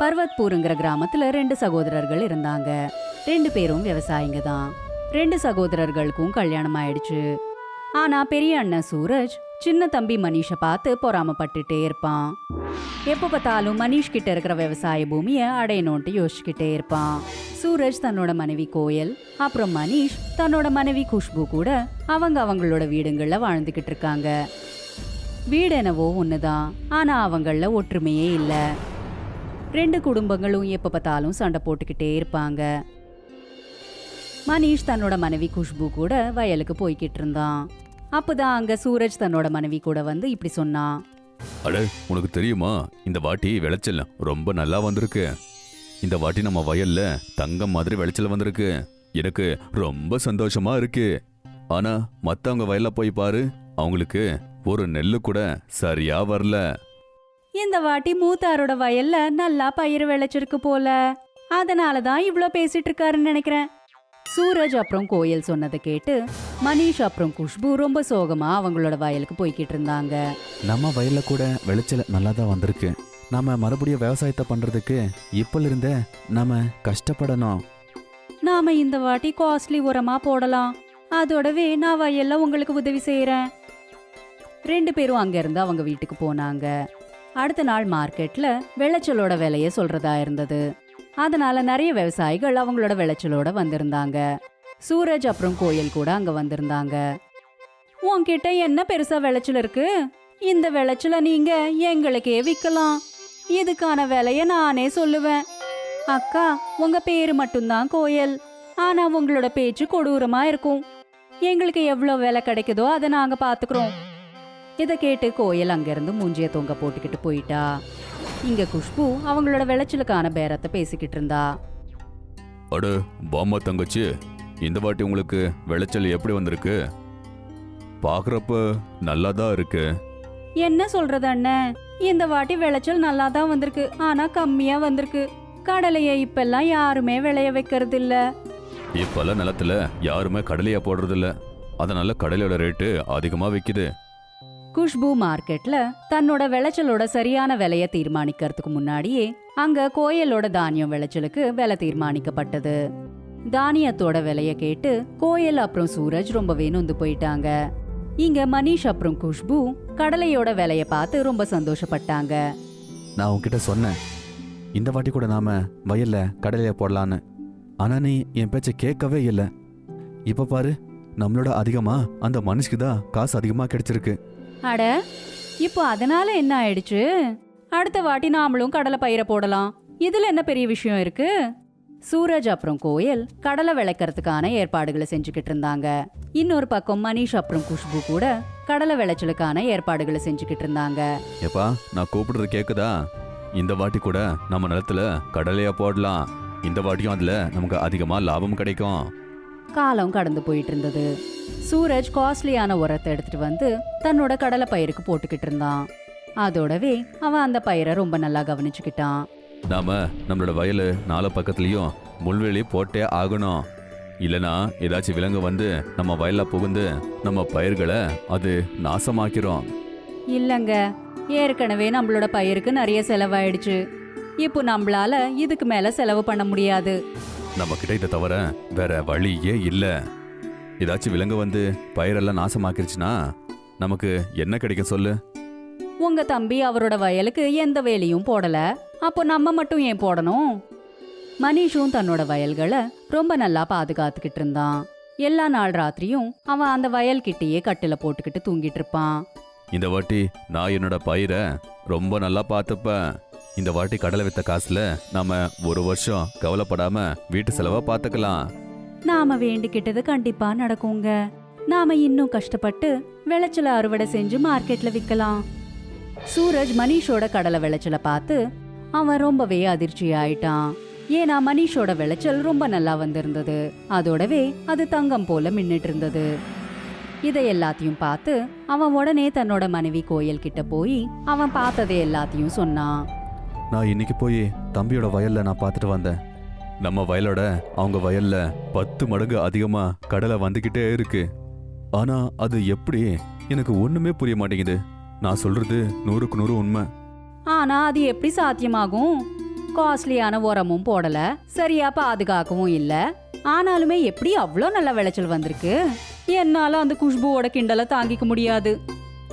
பர்வத்பூருங்கிற கிராமத்தில் ரெண்டு சகோதரர்கள் இருந்தாங்க. ரெண்டு பேரும் விவசாயிங்க தான். ரெண்டு சகோதரர்களுக்கும் கல்யாணம் ஆயிடுச்சு. ஆனா பெரிய அண்ணன் சூரஜ் சின்ன தம்பி மனிஷை பார்த்து பொறாமப்பட்டுட்டே இருப்பான். எப்போ பார்த்தாலும் மனிஷ் கிட்ட இருக்கிற விவசாய பூமியை அடையணும்ட்டு யோசிச்சுக்கிட்டே இருப்பான். சூரஜ் தன்னோட மனைவி கோயல் அப்புறம் மனிஷ் தன்னோட மனைவி குஷ்பு கூட அவங்க அவங்களோட வீடுங்களில் வாழ்ந்துக்கிட்டு இருக்காங்க. வீடு என்னவோ ஒன்று தான் ஆனால் அவங்களில் ஒற்றுமையே இல்லை. ரெண்டு குடும்பங்களும் எப்போ பார்த்தாலும் சண்டை போட்டுக்கிட்டே இருப்பாங்க. மனிஷ் தன்னோட மனைவி குஷ்பு கூட வயலுக்கு போய்கிட்டு இருந்தான். அப்போதான் அங்க சூரஜ் தன்னோட மனைவி கூட வந்து இப்படி சொன்னான். அட உனக்கு தெரியுமா? இந்த வாட்டி விளைச்சல் ரொம்ப நல்லா வந்திருக்கு. இந்த வாட்டி நம்ம வயல்ல தங்கம் மாதிரி விளைச்சல் வந்திருக்கு. எனக்கு ரொம்ப சந்தோஷமா இருக்கு. ஆனா மத்தவங்க வயல்ல போய் பாரு அவங்களுக்கு ஒரு நெல்லு கூட சரியா வரல. இந்த வாட்டி மூத்தாரோட வயல்ல நல்லா பயிர் விளைச்சிருக்கு போல. அதனால தான் இவ்ளோ பேசிட்டு இருக்காருன்னு நினைக்கிறேன். சூரஜ் அப்புறம் கோயல் சொன்னதை கேட்டு மனிஷ் அப்புறம் குஷ்பு ரொம்ப சோகமா அவங்களோட வயலுக்கு போய்கிட்டு இருந்தாங்க நம்ம வயல்ல கூட விளைச்சல் நல்லா தான் வந்திருக்கு. நாம மறுபடியும் விவசாயத்தை பண்றதுக்கு இப்பல இருந்தே நாம கஷ்டப்படணும். நாம இந்த வாட்டி காஸ்ட்லி உரமா போடலாம். அதோடவே நான் வயல்ல உங்களுக்கு உதவி செய்யறேன் ரெண்டு பேரும் அங்கிருந்து அவங்க வீட்டுக்கு போனாங்க. அடுத்த நாள் மார்க்கெட்ல விளைச்சலோட விலைய சொல்றதா இருந்தது. அதனால நிறைய விவசாயிகள் அவங்களோட விளைச்சலோட வந்திருந்தாங்க. சூரஜ் அப்புறம் கோயில் கூட அங்க வந்திருந்தாங்க. உன்கிட்ட என்ன பெருசா விளைச்சல் இருக்கு? இந்த விளைச்சல நீங்க எங்களுக்கே விற்கலாம். இதுக்கான விலைய நானே சொல்லுவேன். அக்கா உங்க பேரு மட்டும்தான் கோயல். ஆனா உங்களோட பேச்சு கொடூரமா இருக்கும். எங்களுக்கு எவ்வளவு விலை கிடைக்குதோ அதை நாங்க பாத்துக்கிறோம். இதை கேட்டு கோயல் அங்கிருந்து மூஞ்சிய தொங்க போட்டுக்கிட்டு போயிட்டா. இங்க குஷ்பு அவங்களோட விளைச்சலுக்கான பேரத்தை பேசிக்கிட்டு இருந்தா. அட பாமா தங்கச்சி இந்த வாட்டி உங்களுக்கு விளைச்சல் எப்படி வந்திருக்கு? பாக்குறப்ப நல்லா தான் இருக்கு. என்ன சொல்றது அண்ணன் இந்த வாட்டி விளைச்சல் நல்லா தான் வந்திருக்கு. ஆனா கம்மியா வந்திருக்கு. கடலைய இப்பெல்லாம் யாருமே விளைய வைக்கிறது இல்ல இப்பெல்லாம் நிலத்துல யாருமே கடலையா போடுறது இல்ல அதனால கடலையோட ரேட்டு அதிகமா விக்குது. குஷ்பு மார்க்கெட்ல தன்னோட விளைச்சலோட சரியான விலைய தீர்மானிக்கிறதுக்கு முன்னாடியே அங்க கோயலோட தானியம் விளைச்சலுக்கு விலை தீர்மானிக்கப்பட்டது. தானியத்தோட விலைய கேட்டு கோயல் அப்புறம் சூரஜ் ரொம்பவே நொந்து போயிட்டாங்க. இங்க மனிஷ் அப்புறம் குஷ்பு கடலையோட விலைய பார்த்து ரொம்ப சந்தோஷப்பட்டாங்க. நான் உன்கிட்ட சொன்னேன். இந்த வாட்டி கூட நாம வயல்ல கடலைய போடலான்னு. ஆனா நீ என் பேச்ச கேட்கவே இல்லை. இப்ப பாரு நம்மளோட அதிகமா அந்த மனுஷுக்கு தான் காசு அதிகமா கிடைச்சிருக்கு. அட இப்போ அதனால என்ன ஆயிடுச்சு? அடுத்த வாட்டி நாமளும் கடலை பயிரை போடலாம். இதுல என்ன பெரிய விஷயம் இருக்கு? சூரஜ் அப்புறம் கோயல் கடலை விளைக்கிறதுக்கான ஏற்பாடுகளை செஞ்சுக்கிட்டு இருந்தாங்க. இன்னொரு பக்கம் மனிஷ் அப்புறம் குஷ்பு கூட கடலை விளைச்சலுக்கான ஏற்பாடுகளை செஞ்சுக்கிட்டு இருந்தாங்க. ஏப்பா நான் கூப்பிடுறது கேக்குதா? இந்த வாட்டி கூட நம்ம நிலத்துல கடலையா போடலாம். இந்த வாட்டியும் அதுல நமக்கு அதிகமா லாபம் கிடைக்கும். காலம் கடந்து போயிட்டு இருந்தது சூரஜ் காஸ்ட்லியான உரத்தை எடுத்துட்டு வந்து தன்னோட கடலை பயிருக்கு போட்டுக்கிட்டு இருந்தான். அதோடவே அவன் அந்த பயிரை ரொம்ப நல்லா கவனிச்சுக்கிட்டான். நாம நம்மளோட வயலு நாலு பக்கத்துலயும் முள்வெளி போட்டே ஆகணும். இல்லனா ஏதாச்சும் விலங்கு வந்து நம்ம வயல்ல புகுந்து நம்ம பயிர்களை அது நாசமாக்கிரும். இல்லங்க ஏற்கனவே நம்மளோட பயிருக்கு நிறைய செலவாயிடுச்சு. இப்போ நம்மளால இதுக்கு மேல செலவு பண்ண முடியாது. நம்ம கிட்ட இதை தவிர வேற வழியே இல்ல. ஏதாச்சும் விலங்கு வந்து பயிரெல்லாம் நாசமாக்கிருச்சுன்னா நமக்கு என்ன கிடைக்கும் சொல்லு? உங்க தம்பி அவரோட வயலுக்கு எந்த வேலையும் போடல. அப்போ நம்ம மட்டும் ஏன் போடணும்? மனிஷும் தன்னோட வயல்களை ரொம்ப நல்லா பாதுகாத்துக்கிட்டு இருந்தான். எல்லா நாள் ராத்திரியும் அவன் அந்த வயல் கிட்டேயே கட்டில போட்டுக்கிட்டு தூங்கிட்டு இருப்பான். இந்த வாட்டி நான் என்னோட பயிரை ரொம்ப நல்லா பார்த்துப்பேன். இந்த வாட்டி கடலை வித்த காசுல நாம ஒரு வருஷம் கவலைப்படாம வீட்டு செலவா பார்த்துக்கலாம் நாம வேண்டிக்கிட்டது கண்டிப்பா நடக்குங்க. நாம இன்னும் கஷ்டப்பட்டு விளைச்சல அறுவடை செஞ்சு மார்க்கெட்ல விக்கலாம். சூரஜ் மனிஷோட கடலை விளைச்சல பார்த்து அவன் ரொம்பவே அதிர்ச்சி ஆயிட்டான். ஏன்னா மனிஷோட விளைச்சல் ரொம்ப நல்லா வந்திருந்தது. அதோடவே அது தங்கம் போல மின்னிட்டு இருந்தது. இதை எல்லாத்தையும் பார்த்து அவன் உடனே தன்னோட மனைவி கோயில் கிட்ட போய் அவன் பார்த்ததை எல்லாத்தையும் சொன்னான். நான் இன்னைக்கு போய் தம்பியோட வயல்ல நான் பார்த்துட்டு வந்தேன். நம்ம வயலோட அவங்க வயல்ல பத்து மடங்கு அதிகமா கடலை வந்துகிட்டே இருக்கு. ஆனா அது எப்படி? எனக்கு ஒண்ணுமே புரிய மாட்டேங்குது. நான் சொல்றது நூறுக்கு நூறு உண்மை. ஆனா அது எப்படி சாத்தியமாகும்? காஸ்ட்லியான உரமும் போடல சரியா பாதுகாக்கவும் இல்ல. ஆனாலுமே எப்படி அவ்வளோ நல்ல விளைச்சல் வந்திருக்கு? என்னால அந்த குஷ்புவோட கிண்டலை தாங்கிக்க முடியாது.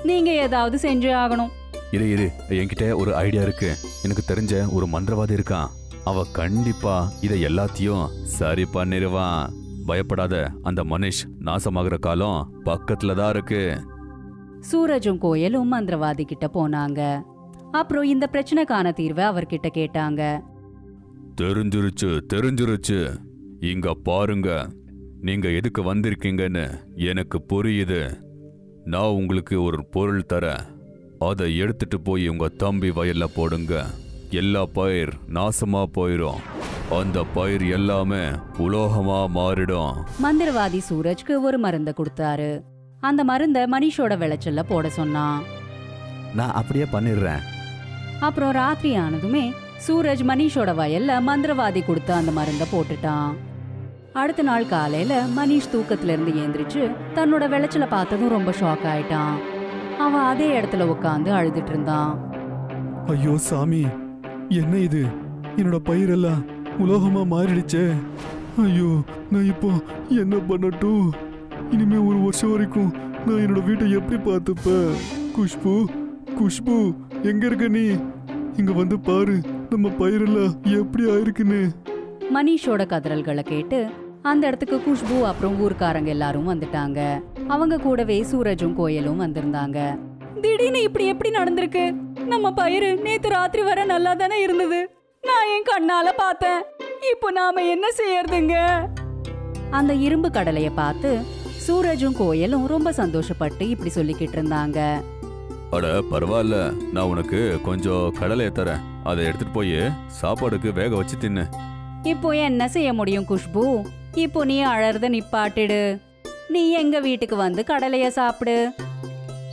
நீங்க ஏதாவது செஞ்சே ஆகணும். இரு இரு. என்கிட்ட ஒரு ஐடியா இருக்கு. எனக்கு தெரிஞ்ச ஒரு மந்திரவாதி இருக்கான். அவ கண்டிப்பா இதை எல்லாத்தையும் சரி பண்ணிடுவான் பயப்படாத அந்த மனுஷ் நாசமாகிற காலம் பக்கத்துல தான் இருக்கு. சூரஜும் கோயலும் மந்திரவாதி கிட்ட போனாங்க. அப்புறம் இந்த பிரச்சனைக்கான தீர்வை அவர்கிட்ட கேட்டாங்க. தெரிஞ்சிருச்சு தெரிஞ்சிருச்சு. இங்க பாருங்க. நீங்க எதுக்கு வந்திருக்கீங்கன்னு எனக்கு புரியுது. நான் உங்களுக்கு ஒரு பொருள் தரேன். அதை எடுத்துட்டு போய் உங்க தம்பி வயல்ல போடுங்க. எல்லா பயிர் நாசமா போயிடும் அந்த பயிர் எல்லாமே உலோகமா மாறிடும். மந்திரவாதி சூரஜ்க்கு ஒரு மருந்தை கொடுத்தாரு. அந்த மருந்தை மனிஷோட விளைச்சல்ல போட சொன்னான். நான் அப்படியே பண்ணிடுறேன். அப்புறம் ராத்திரி ஆனதுமே சூரஜ் மனிஷோட வயல்ல மந்திரவாதி கொடுத்த அந்த மருந்தை போட்டுட்டான். அடுத்த நாள் காலையில மனிஷ் தூக்கத்துல இருந்து ஏந்திரிச்சு தன்னோட விளைச்சல பார்த்ததும் ரொம்ப ஷாக் ஆயிட்டான். அவன் அதே இடத்துல உட்காந்து அழுதுட்டு இருந்தான். ஐயோ சாமி என்ன இது? என்னோட பயிரெல்லாம் உலோகமா மாறிடுச்சே. ஐயோ நான் இப்போ என்ன பண்ணட்டும்? இனிமே ஒரு வருஷம் வரைக்கும் நான் என்னோட வீட்டை எப்படி பார்த்துப்பேன்? குஷ்பு குஷ்பு எங்க இருக்க நீ? இங்க வந்து பாரு நம்ம பயிரெல்லாம் எப்படி ஆயிருக்குன்னு. மனிஷோட கதறல்களை கேட்டு அந்த இடத்துக்கு குஷ்பு அப்புறம் ஊர்க்காரங்க எல்லாரும் வந்துட்டாங்க. அவங்க கூடவே சூரஜும் கோயலும் வந்திருந்தாங்க. திடீர்னு இப்படி எப்படி நடந்திருக்கு? நம்ம பயிர் நேத்து ராத்திரி வரை நல்லா தானே இருந்தது. நான் என் கண்ணால பார்த்தேன். இப்போ நாம என்ன செய்யறதுங்க? அந்த இரும்பு கடலைய பார்த்து சூரஜும் கோயலும் ரொம்ப சந்தோஷப்பட்டு இப்படி சொல்லிக்கிட்டு இருந்தாங்க. அட பரவாயில்ல. நான் உனக்கு கொஞ்சம் கடலையை தரேன். அதை எடுத்துட்டு போய் சாப்பாடுக்கு வேக வச்சு தின்னு. இப்போ என்ன செய்ய முடியும் குஷ்பு? இப்போ நீ அழறத நிப்பாட்டிடு நீ எங்க வீட்டுக்கு வந்து கடலைய சாப்பிடு.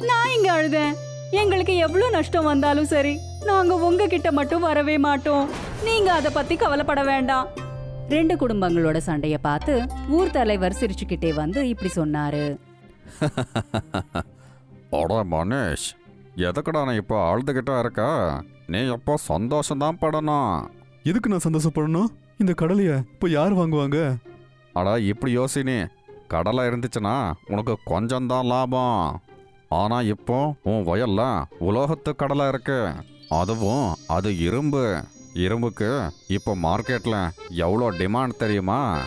நான் இங்க அழுதேன். எங்களுக்கு எவ்வளவு நஷ்டம் வந்தாலும் சரி நாங்க உங்ககிட்ட மட்டும் வரவே மாட்டோம். நீங்க அத பத்தி கவலைப்பட வேண்டாம். ரெண்டு குடும்பங்களோட சண்டைய பார்த்து ஊர் தலைவர் சிரிச்சுக்கிட்டே வந்து இப்படி சொன்னாரு. அட மனேஷ் எதுக்குடா நான் இப்போ அழுதுகிட்டா இருக்க? நீ எப்போ சந்தோஷம்தான் படணும்? எதுக்கு நான் சந்தோஷப்படணும்? இந்த கடலைய இப்போ யார் வாங்குவாங்க? அட இப்படி யோசினி. கடலை இருந்துச்சுன்னா உனக்கு கொஞ்சம்தான் லாபம். ஆனால் இப்போ உன் வயல்ல உலோகத்து கடலை இருக்கு. அதுவும் அது இரும்பு. இரும்புக்கு இப்போ மார்க்கெட்டில் எவ்வளோ டிமாண்ட் தெரியுமா?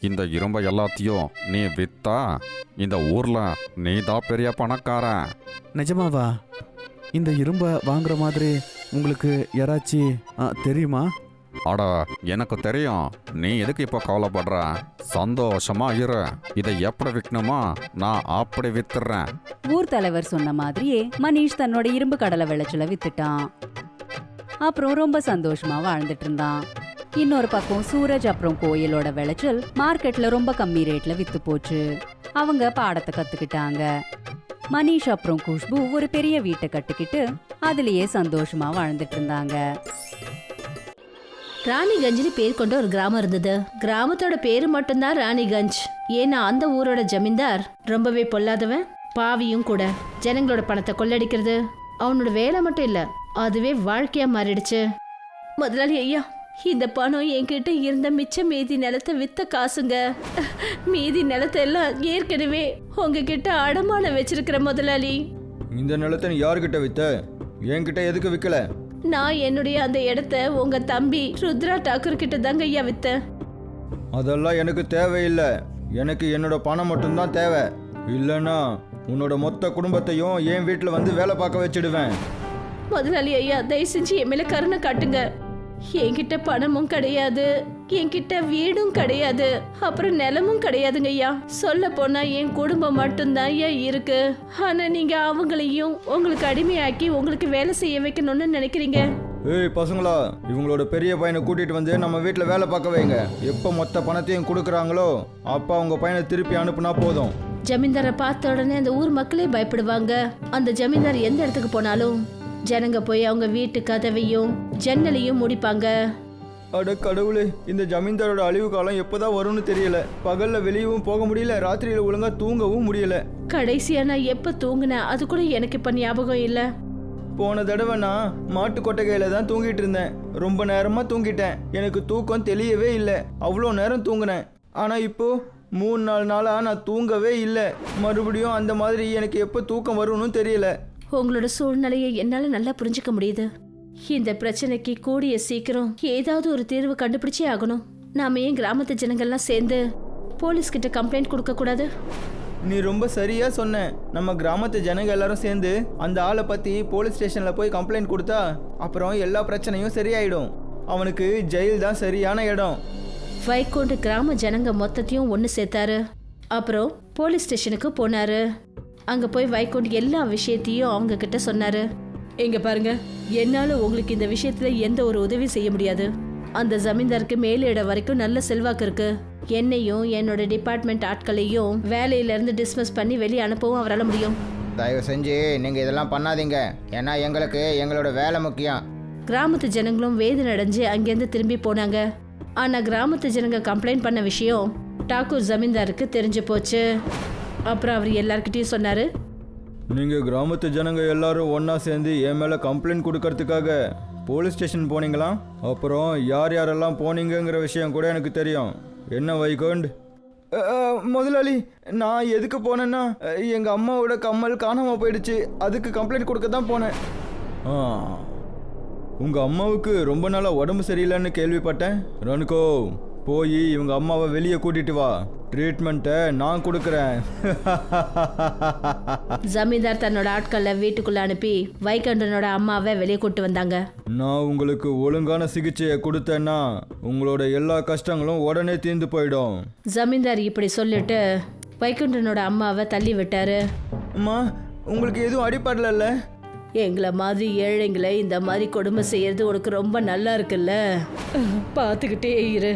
இந்த இரும்பை எல்லாத்தையும் நீ வித்தா இந்த ஊரில் நீ தான் பெரிய பணக்காரன். நிஜமாவா? இந்த இரும்பை வாங்குற மாதிரி உங்களுக்கு யாராச்சி ஆ, தெரியுமா? அட எனக்கு தெரியும். நீ எதுக்கு இப்போ கவலைப்படுற? சந்தோஷமா இரு. இதை எப்படி விற்கணுமோ நான் அப்படி வித்துறேன். ஊர் தலைவர் சொன்ன மாதிரியே மனிஷ் தன்னோட இரும்பு கடலை விளைச்சல வித்துட்டான். அப்புறம் ரொம்ப சந்தோஷமா வாழ்ந்துட்டு இருந்தான். இன்னொரு பக்கம் சூரஜ் அப்புறம் கோயிலோட விளைச்சல் மார்க்கெட்ல ரொம்ப கம்மி ரேட்ல வித்து போச்சு. அவங்க பாடத்தை கத்துக்கிட்டாங்க. மனிஷ் அப்புறம் குஷ்பு ஒரு பெரிய வீட்டை கட்டிக்கிட்டு அதுலயே சந்தோஷமா வாழ்ந்துட்டு இருந்தாங்க. ராணிகஞ்சுன்னு பேர் கொண்ட ஒரு கிராமம் இருந்தது. கிராமத்தோட பேரு மட்டும்தான் ராணிகஞ்ச் ஏன்னா அந்த ஊரோட ஜமீன்தார் ரொம்பவே பொல்லாதவன் பாவியும் கூட ஜனங்களோட பணத்தை கொள்ளடிக்கிறது. அவனோட வேலை மட்டும் இல்ல அதுவே வாழ்க்கையா மாறிடுச்சு. முதலாளி ஐயா இந்த பணம் என்கிட்ட இருந்த மிச்ச மீதி நிலத்தை வித்த காசுங்க. மீதி நிலத்தை எல்லாம் ஏற்கனவே உங்ககிட்ட அடமானம் வச்சிருக்கிற முதலாளி. இந்த நிலத்தை யாருக்கிட்ட வித்த? என்கிட்ட எதுக்கு விற்கல நான் என்னுடைய அந்த இடத்த உங்க தம்பி ருத்ரா டாக்கூர் கிட்ட தாங்க ஐயா வித்தேன். அதெல்லாம் எனக்கு தேவையில்லை. எனக்கு என்னோட பணம் மட்டும்தான் தேவை. இல்லைன்னா உன்னோட மொத்த குடும்பத்தையும் என் வீட்டில் வந்து வேலை பார்க்க வச்சிடுவேன். முதலாளி ஐயா தயவு செஞ்சு என் மேல கருணை காட்டுங்க. என்கிட்ட பணமும் கிடையாது. என்கிட்ட வீடும் கிடையாது. அப்புறம் நிலமும் கிடையாதுங்க ஐயா. சொல்ல போனா என் குடும்பம் மட்டும்தான் ஐயா இருக்கு. ஆனா நீங்க அவங்களையும் உங்களுக்கு அடிமையாக்கி உங்களுக்கு வேலை செய்ய வைக்கணும்னு நினைக்கிறீங்க? ஏய் பசங்களா இவங்களோட பெரிய பையனை கூட்டிட்டு வந்து நம்ம வீட்டில் வேலை பார்க்க வைங்க. எப்போ மொத்த பணத்தையும் கொடுக்குறாங்களோ அப்போ அவங்க பையனை திருப்பி அனுப்புனா போதும். ஜமீன்தாரை பார்த்த உடனே அந்த ஊர் மக்களே பயப்படுவாங்க. அந்த ஜமீன்தார் எந்த இடத்துக்கு போனாலும் ஜனங்க போய் அவங்க வீட்டு கதவையும் ஜன்னலையும் முடிப்பாங்க. அட கடவுளே இந்த ஜமீன்தாரோட அழிவு காலம் எப்போதான் வரும்னு தெரியல. பகல்ல வெளியவும் போக முடியல ராத்திரியில ஒழுங்கா தூங்கவும் முடியல. கடைசியா நான் எப்ப தூங்குனேன்? அது கூட எனக்கு இப்ப ஞாபகம் இல்ல. போன தடவை நான் மாட்டு கொட்டகையில தான் தூங்கிட்டு இருந்தேன். ரொம்ப நேரமா தூங்கிட்டேன். எனக்கு தூக்கம் தெளியவே இல்லை. அவ்வளோ நேரம் தூங்கினேன். ஆனா இப்போ மூணு நாலு நாளா நான் தூங்கவே இல்லை. மறுபடியும் அந்த மாதிரி எனக்கு எப்போ தூக்கம் வரும்னு தெரியல. உங்களோட சூழ்நிலையை என்னால நல்லா புரிஞ்சுக்க முடியுது. இந்த பிரச்சனைக்கு கூடிய சீக்கிரம் ஏதாவது ஒரு தீர்வு கண்டுபிடிச்சே ஆகணும். நாம ஏன் கிராமத்து ஜனங்கள்லாம் சேர்ந்து போலீஸ் கிட்ட கம்ப்ளைண்ட் கொடுக்க கூடாது? நீ ரொம்ப சரியா சொன்ன. நம்ம கிராமத்து ஜனங்க எல்லாரும் சேர்ந்து அந்த ஆளை பத்தி போலீஸ் ஸ்டேஷன்ல போய் கம்ப்ளைண்ட் கொடுத்தா அப்புறம் எல்லா பிரச்சனையும் சரியாயிடும். அவனுக்கு ஜெயில் தான் சரியான இடம். வைகுண்ட் கிராம ஜனங்க மொத்தத்தையும் ஒன்று சேர்த்தாரு. அப்புறம் போலீஸ் ஸ்டேஷனுக்கு போனாரு. அங்க போய் வைகுண்ட் எல்லா விஷயத்தையும் அவங்க கிட்ட சொன்னாரு. இங்க பாருங்க என்னால உங்களுக்கு இந்த விஷயத்துல எந்த ஒரு உதவி செய்ய முடியாது. அந்த ஜமீன்தாருக்கு மேலிடம் வரைக்கும் நல்ல செல்வாக்கு இருக்கு. என்னையும் என்னோட டிபார்ட்மெண்ட் ஆட்களையும் வேலையில இருந்து டிஸ்மிஸ் பண்ணி வெளியே அனுப்பவும் அவரால் முடியும். தயவு செஞ்சு நீங்க இதெல்லாம் பண்ணாதீங்க. ஏன்னா எங்களுக்கு எங்களோட வேலை முக்கியம். கிராமத்து ஜனங்களும் வேதனை அடைஞ்சு அங்கேருந்து திரும்பி போனாங்க. ஆனா கிராமத்து ஜனங்க கம்ப்ளைண்ட் பண்ண விஷயம் டாக்கூர் ஜமீன்தாருக்கு தெரிஞ்சு போச்சு. அப்புறம் அவர் எல்லார்கிட்டயும் சொன்னாரு நீங்க கிராமத்து ஜனங்க எல்லாரும் ஒண்ணா சேர்ந்து என் மேல கம்ப்ளைண்ட் கொடுக்கறதுக்காக போலீஸ் ஸ்டேஷன் போனீங்களா? அப்புறம் யார் யாரெல்லாம் போனீங்கங்கிற விஷயம் கூட எனக்கு தெரியும். என்ன வைகுண்ட்? முதலாளி நான் எதுக்கு போனேன்னா அ, எங்க அம்மாவோட கம்மல் காணாம போயிடுச்சு. அதுக்கு கம்ப்ளைண்ட் கொடுக்க தான் போனேன். ஆ. உங்க அம்மாவுக்கு ரொம்ப நாளா உடம்பு சரியில்லைன்னு கேள்விப்பட்டேன். ரனுகோ போய் இவங்க அம்மாவை வெளியே கூட்டிட்டு வா. ட்ரீட்மெண்ட்டை நான் கொடுக்குறேன். ஜமீன்தார் தன்னோட ஆட்களை வீட்டுக்குள்ள அனுப்பி வைகண்டனோட அம்மாவை வெளியே கூட்டு வந்தாங்க. நான் உங்களுக்கு ஒழுங்கான சிகிச்சையை கொடுத்தேன்னா உங்களோட எல்லா கஷ்டங்களும் உடனே தீர்ந்து போயிடும். ஜமீன்தார் இப்படி சொல்லிட்டு வைகுண்டனோட அம்மாவை தள்ளி விட்டாரு. அம்மா உங்களுக்கு எதுவும் அடிப்படல எங்களை மாதிரி ஏழைங்களை இந்த மாதிரி கொடுமை செய்யறது உனக்கு ரொம்ப நல்லா இருக்குல்ல? பார்த்துக்கிட்டே இரு.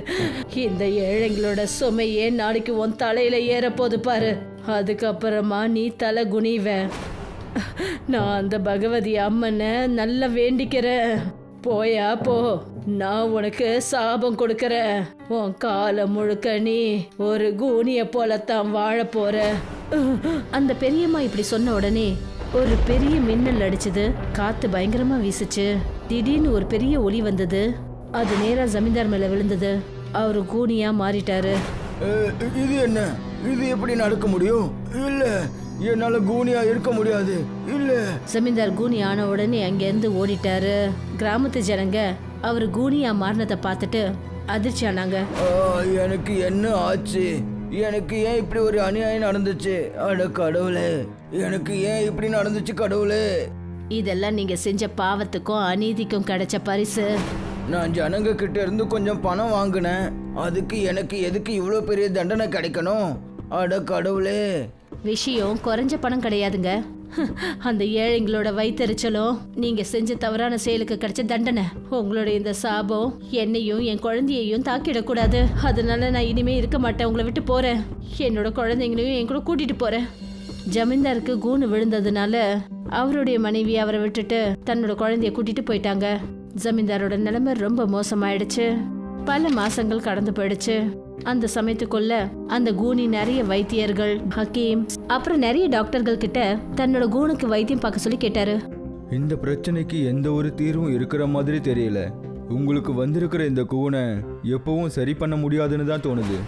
இந்த ஏழைங்களோட சுமையே நாளைக்கு உன் தலையில ஏறப்போது பாரு. அதுக்கப்புறமா நீ தலை குனிவ. நான் அந்த பகவதி அம்மனை நல்லா வேண்டிக்கிறேன். போயா போ. நான் உனக்கு சாபம் கொடுக்கறேன். உன் காலம் முழுக்க நீ ஒரு கூனிய போலத்தான் வாழ போற. அந்த பெரியம்மா இப்படி சொன்ன உடனே ஒரு பெரிய மின்னல் அடிச்சது. காத்து பயங்கரமா வீசுச்சு. திடீர்னு ஒரு பெரிய ஒளி வந்தது. அது நேரா ஜமீன்தார் மேல விழுந்தது. அவரு கூனியா மாறிட்டாரு. இது என்ன? இது எப்படி நடக்க முடியும்? இல்ல என்னால கூனியா இருக்க முடியாது. இல்ல. ஜமீன்தார் கூனி ஆன உடனே அங்கேருந்து ஓடிட்டாரு. கிராமத்து ஜனங்க அவர் கூனியா மாறினதை பார்த்துட்டு அதிர்ச்சி ஆனாங்க. எனக்கு என்ன ஆச்சு? எனக்கு ஏன் இப்படி ஒரு அநியாயம் நடந்துச்சு? அட கடவுளே. எனக்கு ஏன் இப்படி நடந்துச்சு கடவுளே? இதெல்லாம் நீங்க செஞ்ச பாவத்துக்கும் அநீதிக்கும் கிடைச்ச பரிசு. நான் ஜனங்க கிட்ட இருந்து கொஞ்சம் பணம் வாங்கினேன். அதுக்கு எனக்கு எதுக்கு இவ்வளோ பெரிய தண்டனை கிடைக்கணும்? அட கடவுளே. விஷயம் குறைஞ்ச பணம் கிடையாதுங்க. அந்த ஏழைங்களோட வயித்தெரிச்சலும் நீங்க செஞ்ச தவறான செயலுக்கு கிடைச்ச தண்டனை உங்களோட இந்த சாபம் என்னையும் என் குழந்தையையும் தாக்கிடக்கூடாது. அதனால நான் இனிமே இருக்க மாட்டேன் உங்களை விட்டு போறேன். என்னோட குழந்தைங்களையும் என் கூட கூட்டிட்டு போறேன். ஜமீன்தாருக்கு கூணு விழுந்ததுனால அவருடைய மனைவி அவரை விட்டுட்டு தன்னோட குழந்தைய கூட்டிட்டு போயிட்டாங்க. ஜமீன்தாரோட நிலைமை ரொம்ப மோசமாயிடுச்சு. பல மாசங்கள் கடந்து போயிடுச்சு. அந்த சமயத்துக்குள்ள அந்த கூனி நிறைய வைத்தியர்கள் ஹக்கீம் அப்புறம் நிறைய டாக்டர்கள் கிட்ட தன்னோட கூனுக்கு வைத்தியம் பார்க்க சொல்லி கேட்டாரு. இந்த பிரச்சனைக்கு எந்த ஒரு தீர்வும் இருக்கிற மாதிரி தெரியல. உங்களுக்கு வந்திருக்கிற இந்த கூனை எப்பவும் சரி பண்ண முடியாதுன்னு தான் தோணுது.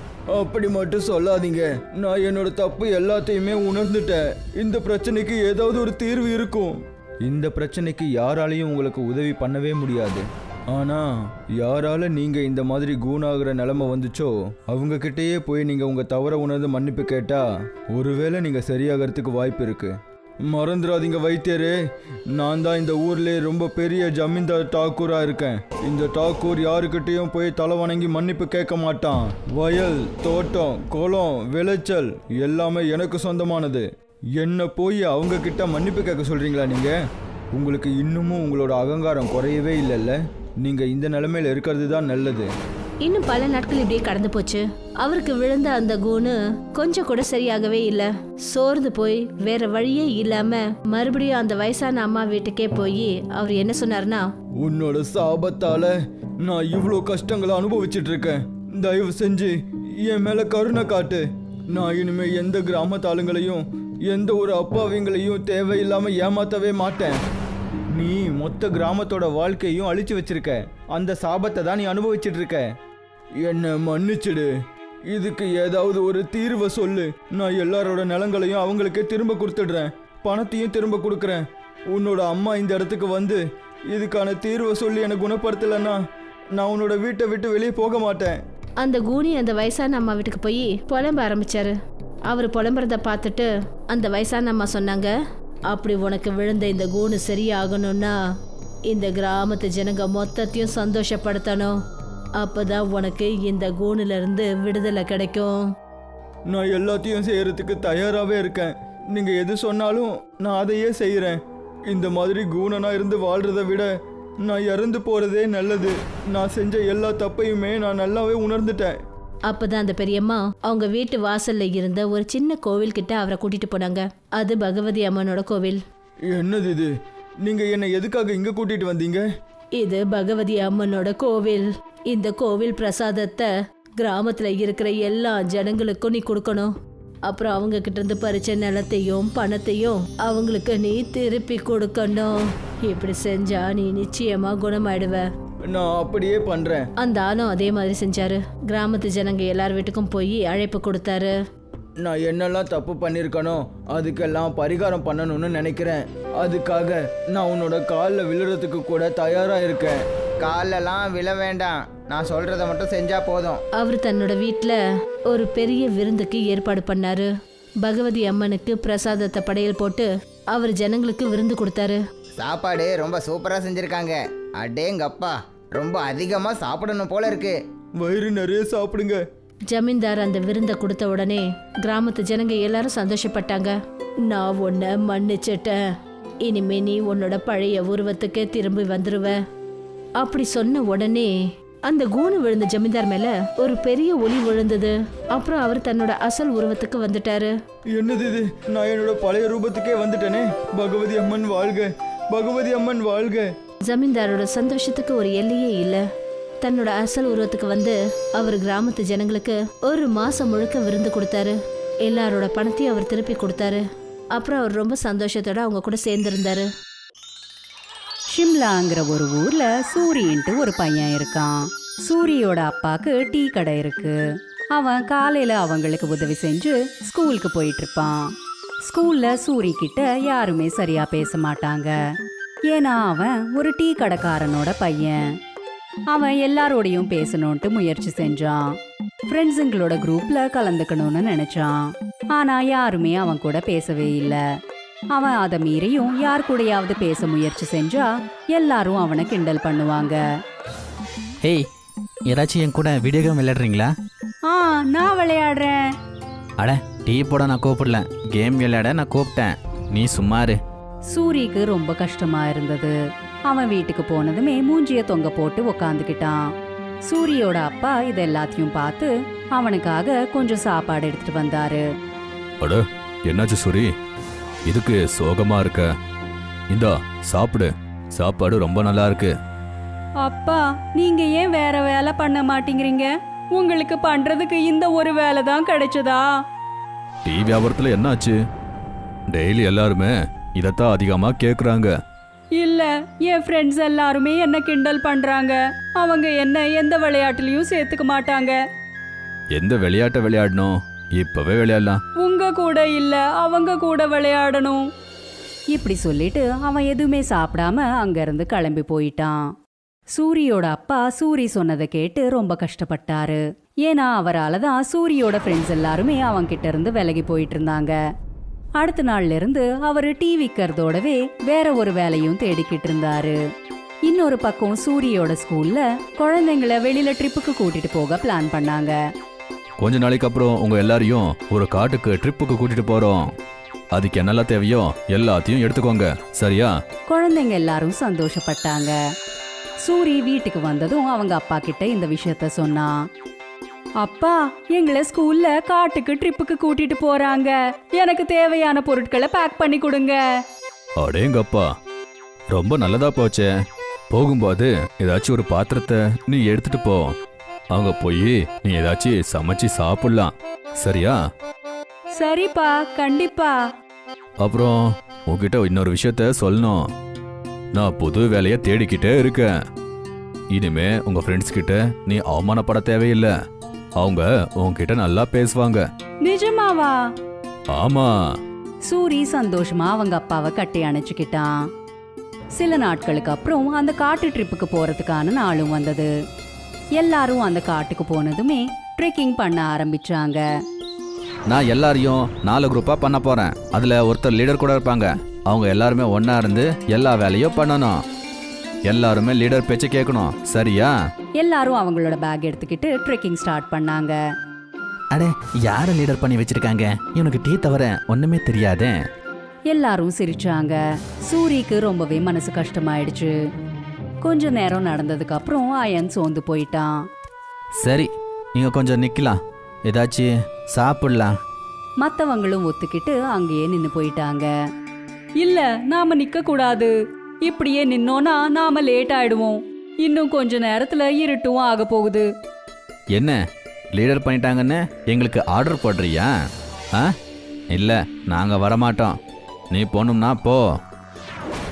அப்படி மட்டும் சொல்லாதீங்க. நான் என்னோட தப்பு எல்லாத்தையுமே உணர்ந்துட்டேன். இந்த பிரச்சனைக்கு ஏதாவது ஒரு தீர்வு இருக்கும். இந்த பிரச்சனைக்கு யாராலையும் உங்களுக்கு உதவி பண்ணவே முடியாது. ஆனா யாரால நீங்க இந்த மாதிரி கூணாகிற நிலைமை வந்துச்சோ? அவங்க கிட்டேயே போய் நீங்க உங்க தவற உணர்ந்து மன்னிப்பு கேட்டா ஒருவேளை நீங்க சரியாகிறதுக்கு வாய்ப்பு இருக்கு. மறந்துடாதீங்க வைத்தியரே. நான் தான் இந்த ஊர்லேயே ரொம்ப பெரிய ஜமீன்தார் டாக்கூரா இருக்கேன். இந்த டாக்கூர் யாருக்கிட்டேயும் போய் தலை வணங்கி மன்னிப்பு கேட்க மாட்டான். வயல் தோட்டம் குளம் விளைச்சல் எல்லாமே எனக்கு சொந்தமானது. என்ன போய் அவங்க கிட்ட மன்னிப்பு கேட்க சொல்றீங்களா நீங்க? உங்களுக்கு இன்னமும் உங்களோட அகங்காரம் குறையவே இல்லைல்ல? நீங்க இந்த நிலைமையில இருக்கிறது தான் நல்லது. இன்னும் பல நாட்கள் இப்படியே கடந்து போச்சு. அவருக்கு விழுந்த அந்த கூணு கொஞ்சம் கூட சரியாகவே இல்ல. சோர்ந்து போய் வேற வழியே இல்லாம மறுபடியும் அந்த வயசான அம்மா வீட்டுக்கே போய் அவர் என்ன சொன்னாருன்னா உன்னோட சாபத்தால நான் இவ்வளோ கஷ்டங்களை அனுபவிச்சிட்டு இருக்கேன். தயவு செஞ்சு என் மேல கருணை காட்டு. நான் இனிமே எந்த கிராமத்து ஆளுங்களையும் எந்த ஒரு அப்பாவிங்களையும் தேவையில்லாம ஏமாத்தவே மாட்டேன். நீ மொத்த கிராமத்தோட வாழ்க்கையும் அழிச்சு வச்சிருக்க. அந்த சாபத்தை தான் நீ அனுபவிச்சிட்டு இருக்க என்ன மன்னிச்சிடு. இதுக்கு ஏதாவது ஒரு தீர்வை சொல்லு. நான் எல்லாரோட நிலங்களையும் அவங்களுக்கே திரும்ப கொடுத்துடுறேன். பணத்தையும் திரும்ப கொடுக்குறேன். உன்னோட அம்மா இந்த இடத்துக்கு வந்து இதுக்கான தீர்வை சொல்லி என்னை குணப்படுத்தலைன்னா நான் உன்னோட வீட்டை விட்டு வெளியே போக மாட்டேன். அந்த கூனி அந்த வயசான அம்மா வீட்டுக்கு போய் புலம்ப ஆரம்பிச்சாரு. அவர் புலம்புறத பார்த்துட்டு அந்த வயசான அம்மா சொன்னாங்க அப்படி உனக்கு விழுந்த இந்த கூணு சரியாகணும்னா இந்த கிராமத்து ஜனங்க மொத்தத்தையும் சந்தோஷப்படுத்தணும். அப்பதான் உனக்கு இந்த கூணுல இருந்து விடுதலை கிடைக்கும். நான் எல்லாத்தையும் செய்யறதுக்கு தயாராகவே இருக்கேன். நீங்க எது சொன்னாலும் நான் அதையே செய்கிறேன் இந்த மாதிரி கூணனா இருந்து வாழ்றதை விட நான் இறந்து போறதே நல்லது. நான் செஞ்ச எல்லா தப்பையுமே நான் நல்லாவே உணர்ந்துட்டேன். அப்பதான் அந்த பெரியம்மா அவங்க வீட்டு வாசல்ல இருந்த ஒரு சின்ன கோவில் கிட்ட அவரை கூட்டிட்டு போனாங்க. அது பகவதி அம்மனோட கோவில். என்னது இது? நீங்க என்னை எதுக்காக இங்க கூட்டிட்டு வந்தீங்க? இது பகவதி அம்மனோட கோவில். இந்த கோவில் பிரசாதத்தை கிராமத்துல இருக்கிற எல்லா ஜனங்களுக்கும் நீ கொடுக்கணும். அப்புறம் அவங்க கிட்ட இருந்து பறிச்ச நிலத்தையும் பணத்தையும் அவங்களுக்கு நீ திருப்பி கொடுக்கணும். இப்படி செஞ்சா நீ நிச்சயமா குணமாயிடுவ. நான் அப்படியே பண்றேன். அந்த ஆளும் அதே மாதிரி செஞ்சாரு. கிராமத்து ஜனங்க எல்லார் வீட்டுக்கும் போய் அழைப்பு கொடுத்தாரு. நான் என்னெல்லாம் தப்பு பண்ணியிருக்கனோ அதுக்கெல்லாம் பரிகாரம் பண்ணணும்னு நினைக்கிறேன். அதுக்காக நான் உன்னோட காலில் விழுறதுக்கு கூட தயாரா இருக்கேன். காலெல்லாம் விழ வேண்டாம். நான் சொல்றத மட்டும் செஞ்சா போதும். அவர் தன்னோட வீட்டில் ஒரு பெரிய விருந்துக்கு ஏற்பாடு பண்ணாரு. பகவதி அம்மனுக்கு பிரசாதத்தை படையல் போட்டு அவர் ஜனங்களுக்கு விருந்து கொடுத்தாரு. சாப்பாடு ரொம்ப சூப்பரா செஞ்சிருக்காங்க. அடேங்கப்பா. ரொம்ப அதிகமா சாப்பிடணும் போல இருக்கு. வயிறு நிறைய சாப்பிடுங்க. ஜமீன்தார் அந்த விருந்தை கொடுத்த உடனே கிராமத்து ஜனங்க எல்லாரும் சந்தோஷப்பட்டாங்க. நான் உன்னை மன்னிச்சிட்டேன். இனிமே நீ உன்னோட பழைய உருவத்துக்கே திரும்பி வந்துருவ. அப்படி சொன்ன உடனே அந்த கூணு விழுந்த ஜமீன்தார் மேல ஒரு பெரிய ஒளி விழுந்தது. அப்புறம் அவர் தன்னோட அசல் உருவத்துக்கு வந்துட்டாரு. என்னது இது? நான் என்னோட பழைய ரூபத்துக்கே வந்துட்டேனே. பகவதி அம்மன் வாழ்க. பகவதி அம்மன் வாழ்க. ஜமீன்தாரோட சந்தோஷத்துக்கு ஒரு எல்லையே இல்லை. தன்னோட அசல் உருவத்துக்கு வந்து அவர் கிராமத்து ஜனங்களுக்கு ஒரு மாசம் முழுக்க விருந்து கொடுத்தாரு. எல்லாரோட பணத்தையும் அவர் திருப்பி கொடுத்தாரு. அப்புறம் அவர் ரொம்ப சந்தோஷத்தோட அவங்க கூட சேர்ந்திருந்தாரு. ஷிம்லாங்கிற ஒரு ஊர்ல சூரியன்ட்டு ஒரு பையன் இருக்கான். சூரியோட அப்பாக்கு டீ கடை இருக்கு. அவன் காலையில அவங்களுக்கு உதவி செஞ்சு ஸ்கூலுக்கு போயிட்டு இருப்பான். ஸ்கூல்ல சூரி கிட்ட யாருமே சரியா பேச மாட்டாங்க. ஏன்னா அவன் ஒரு டீ கடைக்காரனோட பையன். அவன் எல்லாரோடையும் பேசணும்ட்டு முயற்சி செஞ்சான். ஃப்ரெண்ட்ஸுங்களோட குரூப்ல கலந்துக்கணும்னு நினைச்சான். ஆனா யாருமே அவன் கூட பேசவே இல்லை. அவன் அதை மீறியும் யார் கூடயாவது பேச முயற்சி செஞ்சா எல்லாரும் அவனை கிண்டல் பண்ணுவாங்க. ஏய் யாராச்சும் என் கூட வீடியோ கேம் விளையாடுறீங்களா? ஆ நான் விளையாடுறேன். அட டீ போட நான் கூப்பிடல. கேம் விளையாட நான் கூப்பிட்டேன். நீ சும்மாரு சூரிக்கு ரொம்ப கஷ்டமா இருந்தது. அவன் வீட்டுக்கு போனதுமே மூஞ்சிய தொங்க போட்டு உக்காந்துக்கிட்டான். சூரியோட அப்பா இது எல்லாத்தையும் பார்த்து அவனுக்காக கொஞ்சம் சாப்பாடு எடுத்துட்டு வந்தாரு. அட என்னாச்சு சூரி? இதுக்கு சோகமா இருக்க? இந்தா சாப்பிடு. சாப்பாடு ரொம்ப நல்லா இருக்கு. அப்பா நீங்க ஏன் வேற வேலை பண்ண மாட்டேங்கிறீங்க? உங்களுக்கு பண்றதுக்கு இந்த ஒரு வேலை தான் கிடைச்சதா? டீ வியாபாரத்துல என்னாச்சு? டெய்லி எல்லாருமே இதைத்தான் அதிகமா கேக்குறாங்க. இல்ல என் ஃப்ரெண்ட்ஸ் எல்லாருமே என்ன கிண்டல் பண்றாங்க. அவங்க என்ன எந்த விளையாட்டுலயும் சேர்த்துக்க மாட்டாங்க. எந்த விளையாட்டை விளையாடணும்? இப்பவே விளையாடலாம். உங்க கூட இல்ல அவங்க கூட விளையாடணும். இப்படி சொல்லிட்டு அவன் எதுவுமே சாப்பிடாம அங்கிருந்து கிளம்பி போயிட்டான். சூரியோட அப்பா சூரி சொன்னதை கேட்டு ரொம்ப கஷ்டப்பட்டாரு. ஏன்னா அவரால தான் சூரியோட ஃப்ரெண்ட்ஸ் எல்லாருமே அவங்க கிட்ட இருந்து விலகி போயிட்டு இருந்தாங்க. அடுத்த நாள்ல இருந்து அவரு டீ விற்கிறதோடவே வேற ஒரு வேலையும் தேடிக்கிட்டு இருந்தாரு. இன்னொரு பக்கம் சூரியோட ஸ்கூல்ல குழந்தைங்கள வெளியில ட்ரிப்புக்கு கூட்டிட்டு போக பிளான் பண்ணாங்க. கொஞ்ச நாளைக்கு அப்புறம் உங்க எல்லாரையும் ஒரு காட்டுக்கு ட்ரிப்புக்கு கூட்டிட்டு போறோம். அதுக்கு என்னெல்லாம் தேவையோ எல்லாத்தையும் எடுத்துக்கோங்க. சரியா? குழந்தைங்க எல்லாரும் சந்தோஷப்பட்டாங்க. சூரி வீட்டுக்கு வந்ததும் அவங்க அப்பா கிட்ட இந்த விஷயத்த சொன்னான் அப்பா எங்களை ஸ்கூல்ல காட்டுக்கு ட்ரிப்புக்கு கூட்டிட்டு போறாங்க. எனக்கு தேவையான பொருட்களை பேக் பண்ணி கொடுங்க. அடேங்கப்பா ரொம்ப நல்லதா போச்சே. போகும்போது ஏதாச்சும் ஒரு பாத்திரத்தை நீ எடுத்துட்டு போ. அங்க போய் நீ ஏதாச்சும் சமைச்சு சாப்பிடலாம். சரியா? சரிப்பா கண்டிப்பா. அப்புறம் உன்கிட்ட இன்னொரு விஷயத்த சொல்லணும். நான் புது வேலையை தேடிக்கிட்டே இருக்கேன். இனிமே உங்க ஃப்ரெண்ட்ஸ் கிட்ட நீ அவமானப்பட தேவையில்லை. அவங்க உன்கிட்ட நல்லா பேசுவாங்க. நிஜமாவா? ஆமா. சூரி சந்தோஷமா அவங்க அப்பாவை கட்டி அணைச்சுக்கிட்டான். சில நாட்களுக்கு அப்புறம் அந்த காட்டு ட்ரிப்புக்கு போறதுக்கான நாளும் வந்தது. எல்லாரும் அந்த காட்டுக்கு போனதுமே ட்ரெக்கிங் பண்ண ஆரம்பிச்சாங்க. நான் எல்லாரையும் நாலு குரூப்பாக பண்ண போகிறேன் அதில் ஒருத்தர் லீடர் கூட இருப்பாங்க. அவங்க எல்லாருமே ஒன்றா இருந்து எல்லா வேலையும் பண்ணணும். எல்லாருமே லீடர் பேச்சு கேட்கணும். சரியா? எல்லாரும் அவங்களோட பேக் எடுத்துக்கிட்டு ட்ரெக்கிங் ஸ்டார்ட் பண்ணாங்க. அடே யாரை லீடர் பண்ணி வச்சிருக்காங்க? இவனுக்கு டீ தவிர ஒன்றுமே தெரியாதே. எல்லாரும் சிரிச்சாங்க. சூரிக்கு ரொம்பவே மனசு கஷ்டமாயிடுச்சு. கொஞ்ச நேரம் நடந்ததுக்கு அப்புறம் அயன் சோர்ந்து போயிட்டான். சரி நீங்கள் கொஞ்சம் நிற்கலாம் ஏதாச்சும் சாப்பிடலாம். மத்தவங்களும் ஒத்துக்கிட்டு அங்கேயே நின்னு போயிட்டாங்க. இல்ல நாம நிக்க கூடாது இப்படியே நின்னோனா நாம லேட் ஆயிடுவோம். இன்னும் கொஞ்ச நேரத்துல இருட்டும் ஆக போகுது. என்ன? லீடர் பண்ணிட்டாங்கன்னு எங்களுக்கு ஆர்டர் போடுறியா? ஆ? இல்லை நாங்கள் வரமாட்டோம். நீ போகணும்னா போ.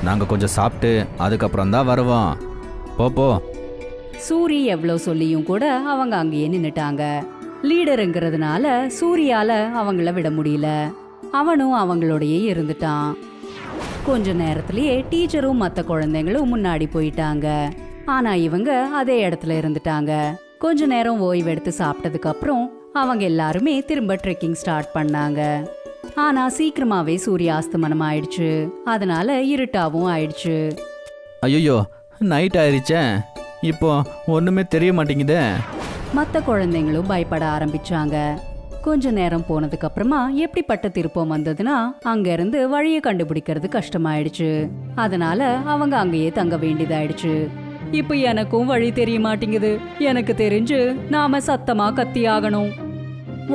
நாங்கள் கொஞ்சம் சாப்பிட்டு அதுக்கப்புறம் தான் வருவோம். போ போ. சூரி எவ்வளோ சொல்லியும் கூட அவங்க அங்கேயே நின்னுட்டாங்க. லீடருங்கிறதுனால சூரியால அவங்கள விட முடியல. அவனும் அவங்களோடயே இருந்துட்டான். கொஞ்ச நேரத்திலேயே டீச்சரும் மற்ற குழந்தைங்களும் முன்னாடி போயிட்டாங்க. ஆனா இவங்க அதே இடத்துல இருந்துட்டாங்க. கொஞ்ச நேரம் ஓய்வெடுத்து சாப்பிட்டதுக்கு அப்புறம் அவங்க எல்லாருமே திரும்ப ட்ரெக்கிங் ஸ்டார்ட் பண்ணாங்க. ஆனா சீக்கிரமாவே சூரியாஸ்தமனம் ஆயிடுச்சு. அதனால இருட்டாவும் ஆயிடுச்சு. ஐயோ நைட் ஆயிடுச்சே இப்போ ஒன்றுமே தெரிய மாட்டேங்குதே. மற்ற குழந்தைங்களும் பயப்பட ஆரம்பிச்சாங்க. கொஞ்ச நேரம் போனதுக்கு அப்புறமா எப்படிப்பட்ட திருப்பம் வந்ததுன்னா அங்க இருந்து வழியை கண்டுபிடிக்கிறது கஷ்டமாயிடுச்சு. அதனால அவங்க அங்கேயே தங்க வேண்டியதாயிடுச்சு. இப்போ எனக்கும் வழி தெரிய மாட்டேங்குது. எனக்கு தெரிஞ்சு நாம சத்தமா கத்தி ஆகணும்.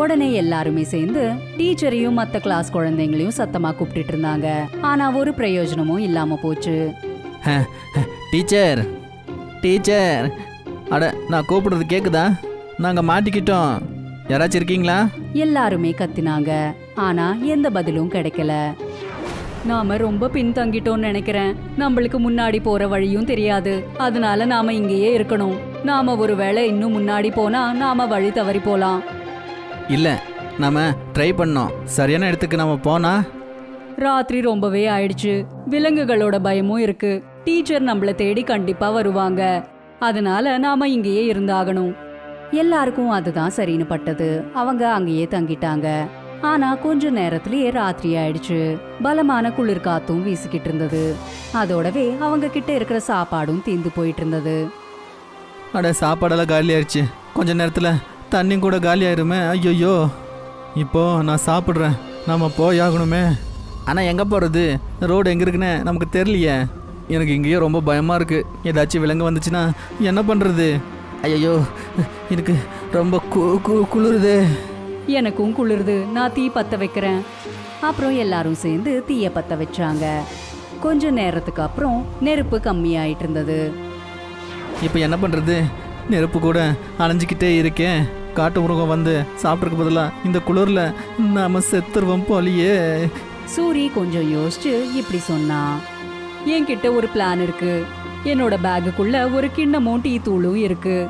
உடனே எல்லாருமே சேர்ந்து டீச்சரையும் மத்த கிளாஸ் குழந்தைங்களையும் சத்தமா கூப்பிட்டுட்டு இருந்தாங்க. ஆனா ஒரு பிரயோஜனமும் இல்லாம போச்சு. Teacher teacher. அட நான் கூப்பிடுறது கேட்குதா நாங்கள் மாட்டிக்கிட்டோம். யாராச்சும் இருக்கீங்களா? எல்லாருமே கத்தினாங்க. ஆனா எந்த பதிலும் கிடைக்கல. நாம ரொம்ப பின்தங்கிட்டோம்னு நினைக்கிறேன். நம்மளுக்கு முன்னாடி போற வழியும் தெரியாது. அதனால நாம இங்கேயே இருக்கணும். நாம ஒருவேளை இன்னும் முன்னாடி போனா நாம வழி தவறி போலாம். இல்லை நாம ட்ரை பண்ணோம். சரியான இடத்துக்கு நம்ம போனா? ராத்திரி ரொம்பவே ஆயிடுச்சு. விலங்குகளோட பயமும் இருக்கு. டீச்சர் நம்மள தேடி கண்டிப்பா வருவாங்க. அதனால நாம இங்கேயே இருந்தாகணும். எல்லாருக்கும் அதுதான் சரின்னு பட்டது. அவங்க அங்கேயே தங்கிட்டாங்க. ஆனா கொஞ்ச நேரத்திலேயே ராத்திரி ஆயிடுச்சு. பலமான குளிர் காத்தும் வீசிக்கிட்டு இருந்தது. அதோடவே அவங்க கிட்ட இருக்கிற சாப்பாடும் தீந்து போயிட்டு இருந்தது. அட சாப்பாடெல்லாம் காலி ஆயிடுச்சு. கொஞ்ச நேரத்தில் தண்ணி கூட காலி ஆயிருமே. ஐயோ இப்போ நான் சாப்பிட்றேன். நம்ம போய் ஆகணுமே. ஆனால் எங்கே போகிறது ரோடு எங்கே இருக்குன்னு நமக்கு தெரியலையே. எனக்கு இங்கேயே ரொம்ப பயமாக இருக்குது ஏதாச்சும் விலங்கு வந்துச்சுன்னா என்ன பண்ணுறது ஐயோ எனக்கு ரொம்ப கு கு குளிருது. எனக்கும் குளிருது. நான் தீ பத்த வைக்கிறேன். அப்புறம் எல்லாரும் சேர்ந்து தீய பத்த வச்சாங்க. கொஞ்ச நேரத்துக்கு அப்புறம் நெருப்பு கம்மியாயிட்டு இருந்தது. இப்போ என்ன பண்ணுறது நெருப்பு கூட அணைஞ்சிக்கிட்டே இருக்கேன். காட்டு மிருகம் வந்து சாப்பிட்றதுக்கு பதிலாக இந்த குளிரில் நாம செத்துருவோம் போலியே. சூரி கொஞ்சம் யோசிச்சு இப்படி சொன்னான் என்கிட்ட ஒரு பிளான் இருக்கு. என்னோட பேக்குக்குள்ள ஒரு கிண்ணமும் டீ தூளும் இருக்கு.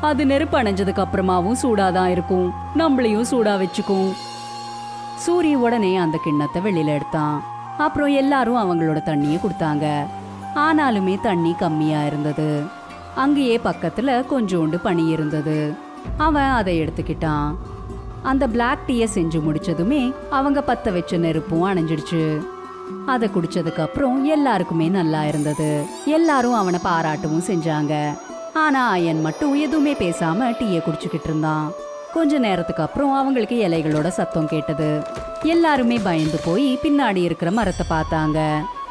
அது நெருப்பு அணைஞ்சதுக்கு அப்புறமாவும் சூடாதான் இருக்கும். நம்மளையும் சூடாக வச்சுக்கும். சூரிய உடனே அந்த கிண்ணத்தை வெளியில் எடுத்தான். அப்புறம் எல்லாரும் அவங்களோட தண்ணியை கொடுத்தாங்க. ஆனாலுமே தண்ணி கம்மியாக இருந்தது. அங்கேயே பக்கத்தில் கொஞ்சோண்டு பனி இருந்தது. அவன் அதை எடுத்துக்கிட்டான். அந்த பிளாக் டீயை செஞ்சு முடிச்சதுமே அவங்க பற்ற வச்ச நெருப்பும் அணைஞ்சிடுச்சு. அதை குடிச்சதுக்கு அப்புறம் எல்லாருக்குமே நல்லா இருந்தது. எல்லாரும் அவனை பாராட்டவும் செஞ்சாங்க. ஆனா அயன் மட்டும் எதுவுமே பேசாம டீயை குடிச்சுக்கிட்டு இருந்தான். கொஞ்ச நேரத்துக்கு அப்புறம் அவங்களுக்கு இலைகளோட சத்தம் கேட்டது. எல்லாருமே பயந்து போய் பின்னாடி இருக்கிற மரத்தை பார்த்தாங்க.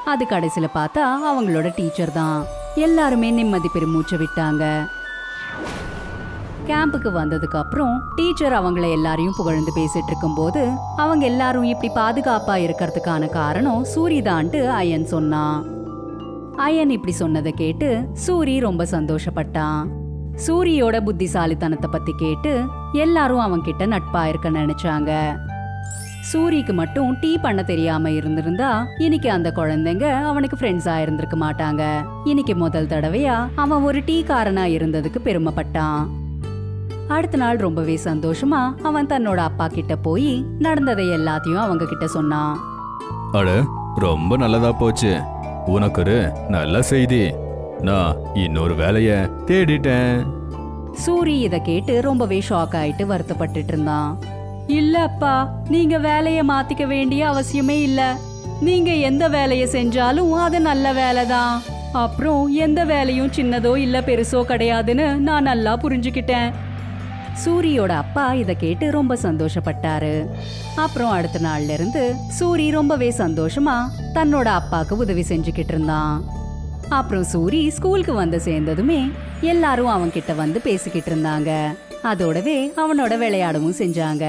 அது கடைசியில பார்த்தா அவங்களோட டீச்சர் தான். எல்லாருமே நிம்மதி பெருமூச்சை விட்டாங்க. கேம்புக்கு வந்ததுக்கு அப்புறம் டீச்சர் அவங்கள எல்லாரையும் புகழ்ந்து பேசிட்டு இருக்கும்போது அவங்க எல்லாரும் இப்படி பாதுகாப்பா இருக்கிறதுக்கான காரணம் சூரிதான்ட்டு அயன் சொன்னான். அயன் இப்படி சொன்னதை கேட்டு சூரி ரொம்ப சந்தோஷப்பட்டான் சூரியோட புத்திசாலித்தனத்தை பத்தி கேட்டு எல்லாரும் அவன்கிட்ட நட்பா இருக்க நினைச்சாங்க. சூரிக்கு மட்டும் டீ பண்ண தெரியாம இருந்திருந்தா இன்னைக்கு அந்த குழந்தைங்க அவனுக்கு ஃப்ரெண்ட்ஸா இருந்திருக்க மாட்டாங்க. இன்னைக்கு முதல் தடவையா அவன் ஒரு டீ காரனா இருந்ததுக்கு பெருமைப்பட்டான். அடுத்த நாள் ரொம்பவே சந்தோஷமா அவன் தன்னோட அப்பா கிட்ட போய் நடந்ததை எல்லாத்தையும் அவங்க கிட்ட சொன்னான். அட ரொம்ப நல்லதா போச்சு. உனக்கு ஒரு நல்ல செய்தி. நான் இன்னொரு வேலைய தேடிட்டேன். சூரி இத கேட்டு ரொம்பவே ஷாக் ஆயிட்டு வருத்தப்பட்டுட்டு இருந்தான். இல்ல அப்பா நீங்க வேலைய மாத்திக்க வேண்டிய அவசியமே இல்ல. நீங்க எந்த வேலைய செஞ்சாலும் அது நல்ல வேலை தான். அப்புறம் எந்த வேலையும் சின்னதோ இல்ல பெருசோ கிடையாதுன்னு நான் நல்லா புரிஞ்சுக்கிட்டேன். சூரியோட அப்பா இதை கேட்டு ரொம்ப சந்தோஷப்பட்டாரு. அப்புறம் அடுத்த நாள்ல இருந்து சூரி ரொம்பவே சந்தோஷமா தன்னோட அப்பாக்கு உதவி செஞ்சுக்கிட்டு இருந்தான். அப்புறம் சூரி ஸ்கூலுக்கு வந்து சேர்ந்ததுமே எல்லாரும் அவன்கிட்ட வந்து பேசிக்கிட்டு இருந்தாங்க. அதோடவே அவனோட விளையாடவும் செஞ்சாங்க.